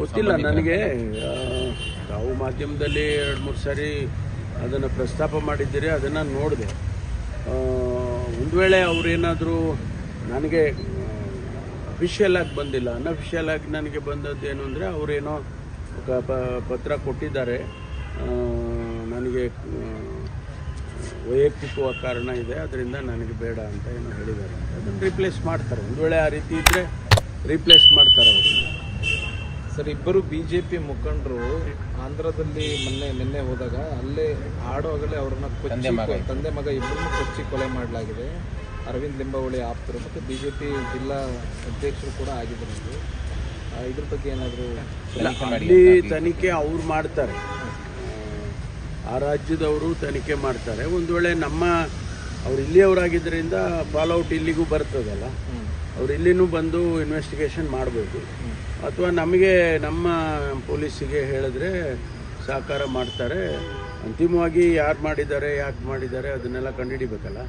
ಗೊತ್ತಿಲ್ಲ ನನಗೆ ತಾವು ಮಾಧ್ಯಮದಲ್ಲಿ ಎರಡು ಮೂರು ಸಾರಿ ಅದನ್ನು ಪ್ರಸ್ತಾಪ ಮಾಡಿದ್ದೀರಿ ಅದನ್ನು ನೋಡಿದೆ. ಒಂದು ವೇಳೆ ಅವರೇನಾದರೂ ನನಗೆ ಅಫಿಷಿಯಲ್ ಆಗಿ ಬಂದಿಲ್ಲ ಅನ್ಅಫಿಷಿಯಲ್ ಆಗಿ ನನಗೆ ಬಂದದ್ದು ಏನು ಅಂದರೆ ಅವರೇನೋ ಪತ್ರ ಕೊಟ್ಟಿದ್ದಾರೆ. ನನಗೆ ವೈಯಕ್ತಿಕವಾದ ಕಾರಣ ಇದೆ ಅದರಿಂದ ನನಗೆ ಬೇಡ ಅಂತ ಏನೋ ಹೇಳಿದ್ದಾರೆ. ಅದನ್ನು ರಿಪ್ಲೇಸ್ ಮಾಡ್ತಾರೆ. ಒಂದು ವೇಳೆ ಆ ರೀತಿ ಇದ್ದರೆ ರೀಪ್ಲೇಸ್ ಮಾಡ್ತಾರೆ ಅವರು. ಸರ್ ಇಬ್ಬರು ಬಿಜೆಪಿ ಮುಖಂಡರು ಆಂಧ್ರದಲ್ಲಿ ಮೊನ್ನೆ ನಿನ್ನೆ ಹೋದಾಗ ಅಲ್ಲೇ ಆಡುವಾಗಲೇ ಅವ್ರನ್ನ ಕೊಚ್ಚಿ ತಂದೆ ಮಗ ಇಬ್ಬರನ್ನು ಕೊಚ್ಚಿ ಕೊಲೆ ಮಾಡಲಾಗಿದೆ. ಅರವಿಂದ್ ಲಿಂಬಾವಳಿ ಆಪ್ತರು ಮತ್ತು ಬಿಜೆಪಿ ಜಿಲ್ಲಾ ಅಧ್ಯಕ್ಷರು ಕೂಡ ಆಗಿದ್ದರು ಇದು. ಇದ್ರ ಬಗ್ಗೆ ಏನಾದರೂ ಇಲ್ಲ ಅಲ್ಲಿ ತನಿಖೆ ಅವ್ರು ಮಾಡ್ತಾರೆ. ಆ ರಾಜ್ಯದವರು ತನಿಖೆ ಮಾಡ್ತಾರೆ. ಒಂದು ವೇಳೆ ನಮ್ಮ ಅವ್ರು ಇಲ್ಲಿಯವರಾಗಿದ್ದರಿಂದ ಫಾಲೋಔಟ್ ಇಲ್ಲಿಗೂ ಬರ್ತದಲ್ಲ. ಅವ್ರು ಇಲ್ಲಿನೂ ಬಂದು ಇನ್ವೆಸ್ಟಿಗೇಷನ್ ಮಾಡ್ಬೋದು. ಅಥವಾ ನಮಗೆ ನಮ್ಮ ಪೊಲೀಸಿಗೆ ಹೇಳಿದ್ರೆ ಸಹಕಾರ ಮಾಡ್ತಾರೆ. ಅಂತಿಮವಾಗಿ ಯಾರು ಮಾಡಿದ್ದಾರೆ ಯಾಕೆ ಮಾಡಿದ್ದಾರೆ ಅದನ್ನೆಲ್ಲ ಕಂಡುಹಿಡಿಬೇಕಲ್ಲ.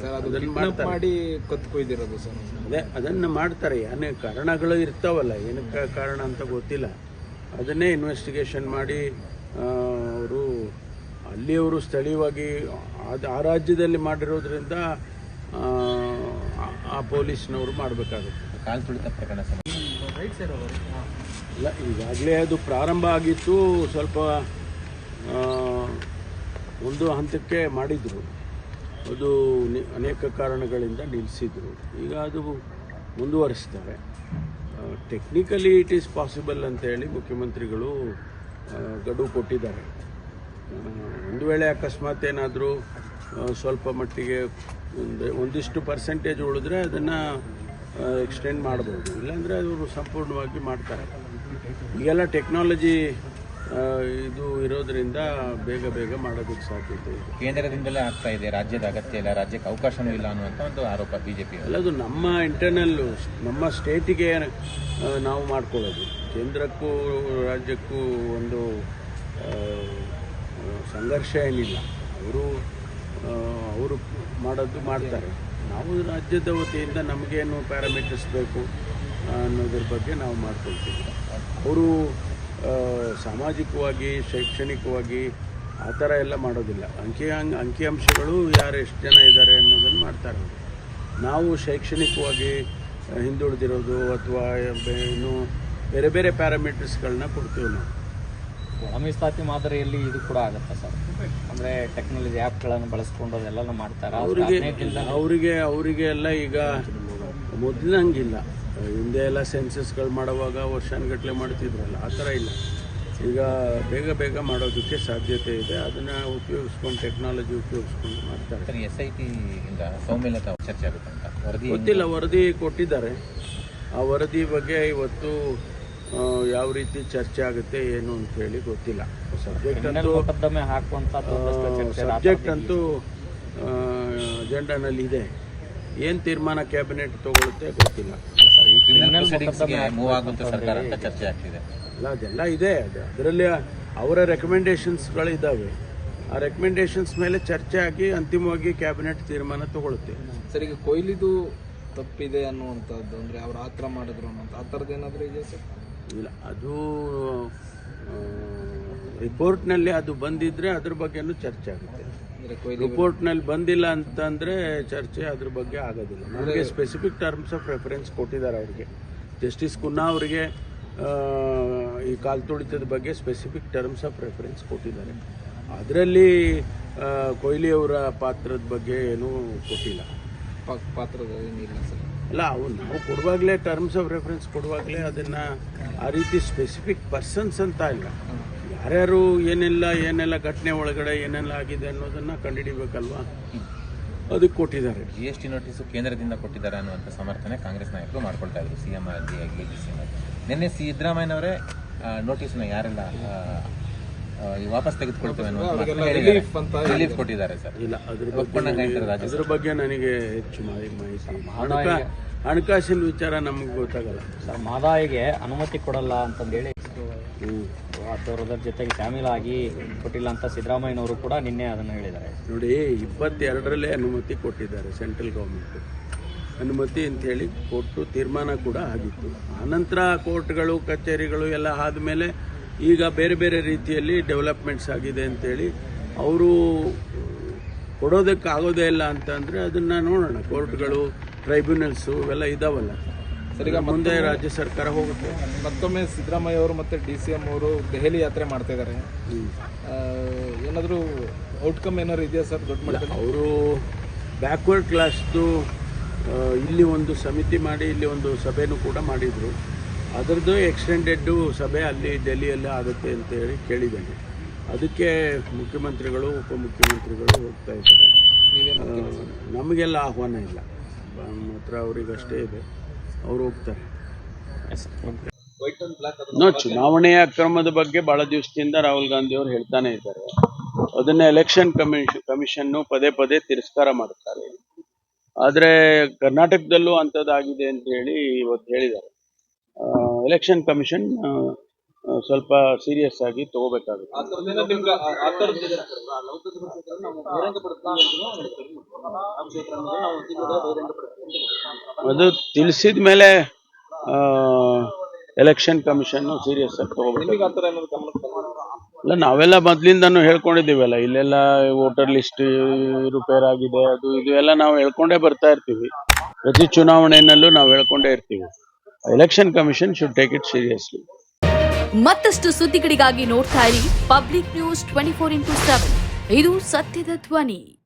ಸರ್ ಅದು ಅದನ್ನ kidnap ಮಾಡ್ತಾರೆ. ಮಾಡಿ ಕತ್ಕೊಯ್ದಿರೋದು ಸರ್. ಅದೇ ಅದನ್ನು ಮಾಡ್ತಾರೆ. ಏನೇ ಕಾರಣಗಳು ಇರ್ತಾವಲ್ಲ ಏನಕ್ಕೆ ಕಾರಣ ಅಂತ ಗೊತ್ತಿಲ್ಲ. ಅದನ್ನೇ ಇನ್ವೆಸ್ಟಿಗೇಷನ್ ಮಾಡಿ ಅವರು ಅಲ್ಲಿಯವರು ಸ್ಥಳೀಯವಾಗಿ ಅದು ಆ ರಾಜ್ಯದಲ್ಲಿ ಮಾಡಿರೋದ್ರಿಂದ ಆ, ಪೊಲೀಸ್ನವರು ಮಾಡಬೇಕಾಗುತ್ತೆ. ಕಾಲ್ ತುಳಿತ ಪ್ರಕರಣ ಇಲ್ಲ ಈಗಾಗಲೇ ಅದು ಪ್ರಾರಂಭ ಆಗಿತ್ತು ಸ್ವಲ್ಪ ಒಂದು ಹಂತಕ್ಕೆ ಮಾಡಿದರು. ಅದು ನಿ- ಅನೇಕ ಕಾರಣಗಳಿಂದ ನಿಲ್ಲಿಸಿದರು ಈಗ ಅದು ಮುಂದುವರಿಸ್ತಾರೆ ಟೆಕ್ನಿಕಲಿ ಇಟ್ ಈಸ್ ಪಾಸಿಬಲ್ ಅಂತ ಹೇಳಿ ಮುಖ್ಯಮಂತ್ರಿಗಳು ಗಡು ಗಡುವು ಕೊಟ್ಟಿದ್ದಾರೆ. ಒಂದು ವೇಳೆ ಅಕಸ್ಮಾತ್ ಏನಾದರೂ ಸ್ವಲ್ಪ ಮಟ್ಟಿಗೆ ಒಂದು ಒಂದಿಷ್ಟು ಪರ್ಸೆಂಟೇಜ್ ಉಳಿದ್ರೆ ಅದನ್ನು ಎಕ್ಸ್ಟೆಂಡ್ ಮಾಡ್ಬೋದು ಇಲ್ಲಾಂದರೆ ಅವರು ಸಂಪೂರ್ಣವಾಗಿ ಮಾಡ್ತಾರೆ. ಈಗೆಲ್ಲ ಟೆಕ್ನಾಲಜಿ ಇದು ಇರೋದ್ರಿಂದ ಬೇಗ ಬೇಗ ಮಾಡೋದಕ್ಕೆ ಸಾಧ್ಯತೆ ಇದೆ. ಕೇಂದ್ರದಿಂದಲೇ ಆಗ್ತಾ ಇದೆ. ರಾಜ್ಯದ ಅಗತ್ಯ ಇಲ್ಲ ರಾಜ್ಯಕ್ಕೆ ಅವಕಾಶವೂ ಇಲ್ಲ ಅನ್ನುವಂಥ ಒಂದು ಆರೋಪ ಬಿ ಬಿಜೆಪಿ ಅಲ್ಲದು ನಮ್ಮ ಇಂಟರ್ನಲ್ ನಮ್ಮ ಸ್ಟೇಟಿಗೆ ನಾವು ಮಾಡ್ಕೊಳ್ಳೋದು. ಕೇಂದ್ರಕ್ಕೂ ರಾಜ್ಯಕ್ಕೂ ಒಂದು ಸಂಘರ್ಷ ಏನಿಲ್ಲ. ಅವರು ಅವರು ಮಾಡೋದು ಮಾಡ್ತಾರೆ. ನಾವು ರಾಜ್ಯದ ವತಿಯಿಂದ ನಮಗೇನು ಪ್ಯಾರಾಮೀಟರ್ಸ್ ಬೇಕು ಅನ್ನೋದ್ರ ಬಗ್ಗೆ ನಾವು ಮಾಡ್ಕೊಳ್ತೀವಿ. ಅವರು ಸಾಮಾಜಿಕವಾಗಿ, ಶೈಕ್ಷಣಿಕವಾಗಿ ಆ ಥರ ಎಲ್ಲ ಮಾಡೋದಿಲ್ಲ. ಅಂಕಿ ಅಂಕಿ ಅಂಕಿಅಂಶಗಳು ಯಾರು ಎಷ್ಟು ಜನ ಇದ್ದಾರೆ ಅನ್ನೋದನ್ನು ಮಾಡ್ತಾರೆ ನಾವು ಶೈಕ್ಷಣಿಕವಾಗಿ ಹಿಂದುಳಿದಿರೋದು ಅಥವಾ ಏನು ಬೇರೆ ಬೇರೆ ಪ್ಯಾರಾಮೀಟರ್ಸ್ಗಳನ್ನ ಕೊಡ್ತೀವಿ ನಾವು. ಒಳ ಮೀಸಲಾತಿ ಮಾದರಿಯಲ್ಲಿ ಇದು ಕೂಡ ಆಗುತ್ತೆ ಸರ್. ಅಂದ್ರೆ ಟೆಕ್ನಾಲಜಿ ಆ್ಯಪ್ಗಳನ್ನು ಬಳಸ್ಕೊಂಡು ಅದೆಲ್ಲ ಮಾಡ್ತಾರೆ. ಅವರಿಗೆ ಅವರಿಗೆ ಅವರಿಗೆ ಎಲ್ಲ ಈಗ ಮೊದಲಿನಂಗಿಲ್ಲ ಹಿಂದೆ ಎಲ್ಲ ಸೆನ್ಸಸ್ಗಳು ಮಾಡುವಾಗ ವರ್ಷಾನುಗಟ್ಟಲೆ ಮಾಡ್ತಿದ್ರಲ್ಲ ಆ ಥರ ಇಲ್ಲ. ಈಗ ಬೇಗ ಬೇಗ ಮಾಡೋದಕ್ಕೆ ಸಾಧ್ಯತೆ ಇದೆ. ಅದನ್ನು ಉಪಯೋಗಿಸ್ಕೊಂಡು ಟೆಕ್ನಾಲಜಿ ಉಪಯೋಗಿಸ್ಕೊಂಡು ಮಾಡ್ತಾರೆ. ಎಸ್ ಐ ಟಿ ಇಂದ ಸೌಮ್ಯಲತಾ ಚರ್ಚೆ ಆಗುತ್ತೆ ಅಂತ. ವರದಿ ಗೊತ್ತಿಲ್ಲ ವರದಿ ಕೊಟ್ಟಿದ್ದಾರೆ. ಆ ವರದಿ ಬಗ್ಗೆ ಇವತ್ತು ಯಾವ ರೀತಿ ಚರ್ಚೆ ಆಗುತ್ತೆ ಏನು ಅಂತ ಹೇಳಿ ಗೊತ್ತಿಲ್ಲ. ಸಬ್ಜೆಕ್ಟ್ ಅಂತೂ ಸಬ್ಜೆಕ್ಟ್ ಅಂತೂ ಅಜೆಂಡಾನಲ್ಲಿ ಇದೆ. ಏನು ತೀರ್ಮಾನ ಕ್ಯಾಬಿನೆಟ್ ತಗೊಳುತ್ತೆ ಗೊತ್ತಿಲ್ಲ. ಕ್ರಿಮಿನಲ್ ಪ್ರೊಸೀಡಿಂಗ್ಸ್ಗೆ ಮೂವ್ ಆಗುವಂಥ ಸರ್ಕಾರ ಅಂತ ಚರ್ಚೆ ಆಗ್ತಿದೆ. ಅಲ್ಲ ಅದೆಲ್ಲ ಇದೆ. ಅದು ಅದರಲ್ಲಿ ಅವರ ರೆಕಮೆಂಡೇಶನ್ಸ್ಗಳಿದ್ದಾವೆ ಆ ರೆಕಮೆಂಡೇಶನ್ಸ್ ಮೇಲೆ ಚರ್ಚೆ ಆಗಿ ಅಂತಿಮವಾಗಿ ಕ್ಯಾಬಿನೆಟ್ ತೀರ್ಮಾನ ತಗೊಳುತ್ತೆ. ಸರ್ ಈಗ ಕೊಯ್ಲಿದು ತಪ್ಪಿದೆ ಅನ್ನುವಂಥದ್ದು ಅಂದರೆ ಅವ್ರು ಆ ಥರ ಮಾಡಿದ್ರು ಅನ್ನೋಂಥ ಆ ಥರದ್ದು ಏನಾದರೂ ಇದೆಯಾ ಸರ್? ಇಲ್ಲ ಅದು ರಿಪೋರ್ಟ್ನಲ್ಲಿ ಅದು ಬಂದಿದ್ರೆ ಅದ್ರ ಬಗ್ಗೆನೂ ಚರ್ಚೆ ಆಗುತ್ತೆ. ರಿಪೋರ್ಟ್ನಲ್ಲಿ ಬಂದಿಲ್ಲ ಅಂತಂದ್ರೆ ಚರ್ಚೆ ಅದ್ರ ಬಗ್ಗೆ ಆಗೋದಿಲ್ಲ. ನಮಗೆ ಸ್ಪೆಸಿಫಿಕ್ ಟರ್ಮ್ಸ್ ಆಫ್ ರೆಫರೆನ್ಸ್ ಕೊಟ್ಟಿದ್ದಾರೆ ಅವರಿಗೆ. ಜಸ್ಟಿಸ್ ಕುನ್ನಾ ಅವರಿಗೆ ಈ ಕಾಲು ತುಳಿತದ ಬಗ್ಗೆ ಸ್ಪೆಸಿಫಿಕ್ ಟರ್ಮ್ಸ್ ಆಫ್ ರೆಫರೆನ್ಸ್ ಕೊಟ್ಟಿದ್ದಾರೆ. ಅದರಲ್ಲಿ ಕೊಹ್ಲಿ ಅವರ ಪಾತ್ರದ ಬಗ್ಗೆ ಏನೂ ಕೊಟ್ಟಿಲ್ಲ. ಪಾತ್ರದ ಏನಿಲ್ಲ ಸರ್. ಅಲ್ಲ ಅವು ನಾವು ಕೊಡುವಾಗಲೇ ಟರ್ಮ್ಸ್ ಆಫ್ ರೆಫರೆನ್ಸ್ ಕೊಡುವಾಗಲೇ ಅದನ್ನು ಆ ರೀತಿ ಸ್ಪೆಸಿಫಿಕ್ ಪರ್ಸನ್ಸ್ ಅಂತ ಇಲ್ಲ. ಯಾರ್ಯಾರು ಏನೆಲ್ಲ ಏನೆಲ್ಲ ಘಟನೆ ಒಳಗಡೆ ಏನೆಲ್ಲ ಆಗಿದೆ ಅನ್ನೋದನ್ನು ಕಂಡುಹಿಡಿಬೇಕಲ್ವಾ? ಅದಕ್ಕೆ ಕೊಟ್ಟಿದ್ದಾರೆ. ಜಿ ಎಸ್ ಟಿ ನೋಟಿಸು ಕೇಂದ್ರದಿಂದ ಕೊಟ್ಟಿದ್ದಾರೆ ಅನ್ನುವಂಥ ಸಮರ್ಥನೆ ಕಾಂಗ್ರೆಸ್ ನಾಯಕರು ಮಾಡ್ಕೊಳ್ತಾ ಇದ್ರು ಸಿ ಎಂ ಆಗಿ. ನಿನ್ನೆ ಸಿದ್ದರಾಮಯ್ಯನವರೇ ನೋಟಿಸ್ನ ಯಾರೆಲ್ಲ ವಾಪಸ್ ತೆಗೆದುಕೊಳ್ತೇವೆ ಅಂತ ರಿಲೀಫ್ ಕೊಟ್ಟಿದ್ದಾರೆ ಸರ್. ಇಲ್ಲ ಅದ್ರ ಬಗ್ಗೆ ಅದ್ರ ಬಗ್ಗೆ ನನಗೆ ಹೆಚ್ಚು ಮಾಹಿತಿ. ಹಣಕಾಸಿನ ವಿಚಾರ ನಮಗೆ ಗೊತ್ತಾಗಲ್ಲ. ಸರ್ ಮಾದಾಯಿಗೆ ಅನುಮತಿ ಕೊಡಲ್ಲ ಅಂತಂದೇಳಿ ಹ್ಮ್. ಅದರ ಜೊತೆಗೆ ಶಾಮೀಲಾಗಿ ಕೊಟ್ಟಿಲ್ಲ ಅಂತ ಸಿದ್ದರಾಮಯ್ಯನವರು ಕೂಡ ನಿನ್ನೆ ಅದನ್ನು ಹೇಳಿದ್ದಾರೆ. ನೋಡಿ ಇಪ್ಪತ್ತೆರಡರಲ್ಲೇ ಅನುಮತಿ ಕೊಟ್ಟಿದ್ದಾರೆ ಸೆಂಟ್ರಲ್ ಗೌರ್ಮೆಂಟ್. ಅನುಮತಿ ಅಂತೇಳಿ ಕೊಟ್ಟು ತೀರ್ಮಾನ ಕೂಡ ಆಗಿತ್ತು. ಆನಂತರ ಕೋರ್ಟ್ಗಳು ಕಚೇರಿಗಳು ಎಲ್ಲ ಆದಮೇಲೆ ಈಗ ಬೇರೆ ಬೇರೆ ರೀತಿಯಲ್ಲಿ ಡೆವಲಪ್ಮೆಂಟ್ಸ್ ಆಗಿದೆ ಅಂತೇಳಿ ಅವರು ಕೊಡೋದಕ್ಕೆ ಆಗೋದೇ ಇಲ್ಲ ಅಂತಂದರೆ ಅದನ್ನು ನೋಡೋಣ. ಕೋರ್ಟ್ಗಳು ಟ್ರೈಬ್ಯುನಲ್ಸು ಇವೆಲ್ಲ ಇದಾವಲ್ಲ. ಸರಿಯಾಗಿ ಮುಂದೆ ರಾಜ್ಯ ಸರ್ಕಾರ ಹೋಗುತ್ತೆ. ಮತ್ತೊಮ್ಮೆ ಸಿದ್ದರಾಮಯ್ಯ ಅವರು ಮತ್ತು ಡಿ ಸಿ ಎಂ ಅವರು ದೆಹಲಿ ಯಾತ್ರೆ ಮಾಡ್ತಾ ಇದ್ದಾರೆ. ಏನಾದರೂ ಔಟ್ಕಮ್ ಏನಾದ್ರು ಇದೆಯಾ ಸರ್ ದೊಡ್ಡ ಮಟ್ಟದಲ್ಲಿ? ಅವರು ಬ್ಯಾಕ್ವರ್ಡ್ ಕ್ಲಾಸ್ದು ಇಲ್ಲಿ ಒಂದು ಸಮಿತಿ ಮಾಡಿ ಇಲ್ಲಿ ಒಂದು ಸಭೆನೂ ಕೂಡ ಮಾಡಿದರು. ಅದರದ್ದು ಎಕ್ಸ್ಟೆಂಡೆಡ್ಡು ಸಭೆ ಅಲ್ಲಿ ಡೆಲ್ಲಿಯಲ್ಲಿ ಆಗುತ್ತೆ ಅಂತ ಹೇಳಿ ಕೇಳಿದ್ದೇನೆ. ಅದಕ್ಕೆ ಮುಖ್ಯಮಂತ್ರಿಗಳು ಉಪಮುಖ್ಯಮಂತ್ರಿಗಳು ಹೋಗ್ತಾ ಇದ್ದಾರೆ. ನಮಗೆಲ್ಲ ಆಹ್ವಾನ ಇಲ್ಲ. ನಮ್ಮ ಹತ್ರ ಅವರಿಗಷ್ಟೇ ಇದೆ. ಅವರು ಹೋಗ್ತಾರೆ. ಚುನಾವಣೆಯ ಅಕ್ರಮದ ಬಗ್ಗೆ ಬಹಳ ದಿವಸದಿಂದ ರಾಹುಲ್ ಗಾಂಧಿ ಅವರು ಹೇಳ್ತಾನೆ ಇದ್ದಾರೆ. ಅದನ್ನ ಎಲೆಕ್ಷನ್ ಕಮಿಷನ್ ಕಮಿಷನ್ ಪದೇ ಪದೇ ತಿರಸ್ಕಾರ ಮಾಡುತ್ತಾರೆ ಆದರೆ ಕರ್ನಾಟಕದಲ್ಲೂ ಅಂಥದ್ದಾಗಿದೆ ಅಂತ ಹೇಳಿ ಇವತ್ತು ಹೇಳಿದ್ದಾರೆ. ಎಲೆಕ್ಷನ್ ಕಮಿಷನ್ ಸ್ವಲ್ಪ ಸೀರಿಯಸ್ ಆಗಿ ತಗೋಬೇಕಾಗುತ್ತೆ. ಅದು ತಿಳಿಸಿದ ಮೇಲೆ ಎಲೆಕ್ಷನ್ ಕಮಿಷನ್ ಸೀರಿಯಸ್ ಆಗಿ ತಗೋಬೇಕು. ನಾವೆಲ್ಲ ಮೊದ್ಲಿಂದನೂ ಹೇಳ್ಕೊಂಡಿದ್ದೀವಲ್ಲ ಇಲ್ಲೆಲ್ಲ ವೋಟರ್ ಲಿಸ್ಟ್ ರಿಪೇರ್ ಆಗಿದೆ ಅದು ಇದು ಎಲ್ಲ ನಾವು ಹೇಳ್ಕೊಂಡೇ ಬರ್ತಾ ಇರ್ತೀವಿ. ಪ್ರತಿ ಚುನಾವಣೆಯಲ್ಲೂ ನಾವು ಹೇಳ್ಕೊಂಡೇ ಇರ್ತೀವಿ. Election commission should take it seriously ಮತ್ತಷ್ಟು ಸುದ್ದಿಗಳಿಗಾಗಿ ನೋಡ್ತಾ ಇರಿ public news twenty four into seven ಇದು ಸತ್ಯದ ಧ್ವನಿ.